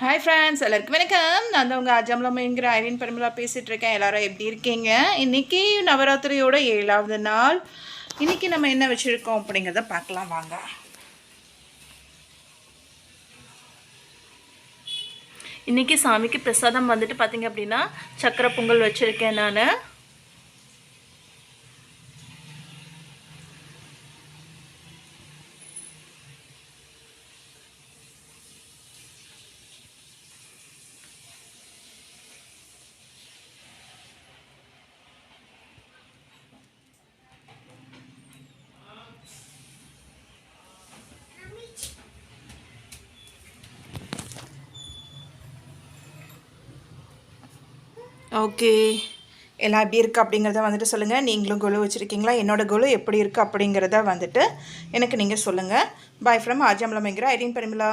Hi friends எல்லாருக்கும் வணக்கம். நான் தான் உங்கள் அஜம்லம்ங்கிற ஐரின் பரிமலா பேசிகிட்டு இருக்கேன். எல்லாரும் எப்படி இருக்கீங்க? இன்றைக்கி நவராத்திரியோட ஏழாவது நாள். இன்றைக்கி நம்ம என்ன வச்சுருக்கோம் அப்படிங்கிறத பார்க்கலாம் வாங்க. இன்றைக்கி சாமிக்கு பிரசாதம் வந்துட்டு பார்த்தீங்க அப்படின்னா சக்கரை பொங்கல் வச்சுருக்கேன் நான். ஓகே. எல்லாம் எப்படி இருக்குது அப்படிங்கிறத வந்துட்டு சொல்லுங்கள் நீங்களும் குழு வச்சுருக்கீங்களா? என்னோடய குழு எப்படி இருக்குது அப்படிங்கிறத வந்துட்டு எனக்கு நீங்கள் சொல்லுங்கள் பாய் ஃப்ரம் ஆஜாமலமைங்கிற ஐடின் பரிமலா